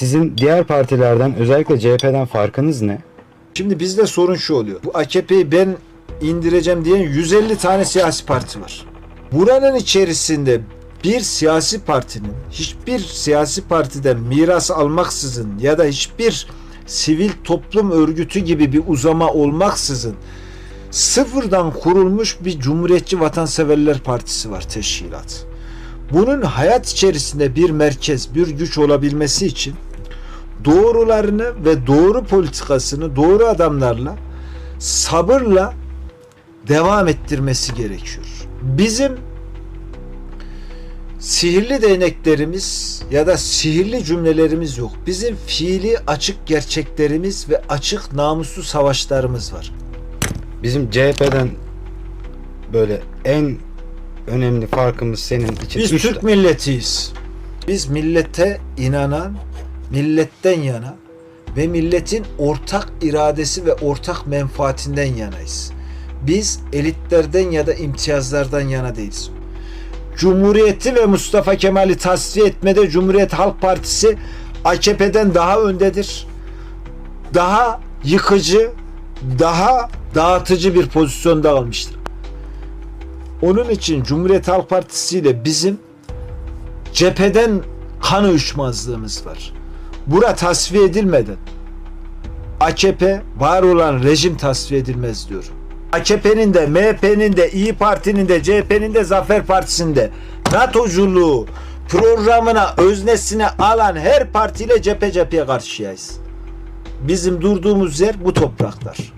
Sizin diğer partilerden özellikle CHP'den farkınız ne? Şimdi bizde sorun şu oluyor. Bu AKP'yi ben indireceğim diyen 150 tane siyasi parti var. Buranın içerisinde bir siyasi partinin hiçbir siyasi partiden miras almaksızın ya da hiçbir sivil toplum örgütü gibi bir uzama olmaksızın sıfırdan kurulmuş bir Cumhuriyetçi Vatanseverler Partisi var teşkilat. Bunun hayat içerisinde bir merkez, bir güç olabilmesi için doğrularını ve doğru politikasını doğru adamlarla sabırla devam ettirmesi gerekiyor. Bizim sihirli değneklerimiz ya da sihirli cümlelerimiz yok. Bizim fiili açık gerçeklerimiz ve açık namuslu savaşlarımız var. Bizim CHP'den böyle en önemli farkımız senin için. Biz Türk milletiyiz. Biz millete inanan, milletten yana ve milletin ortak iradesi ve ortak menfaatinden yanayız. Biz elitlerden ya da imtiyazlardan yana değiliz. Cumhuriyeti ve Mustafa Kemal'i tasfiye etmede Cumhuriyet Halk Partisi AKP'den daha öndedir. Daha yıkıcı, daha dağıtıcı bir pozisyonda almıştır. Onun için Cumhuriyet Halk Partisi ile bizim cepheden kan uyuşmazlığımız var. Bura tasfiye edilmeden AKP var olan rejim tasfiye edilmez diyorum. AKP'nin de MHP'nin de İyi Parti'nin de CHP'nin de Zafer Partisi'nin de NATO'culuğu programına öznesine alan her partiyle cephe cepheye karşıyayız. Bizim durduğumuz yer bu topraklar.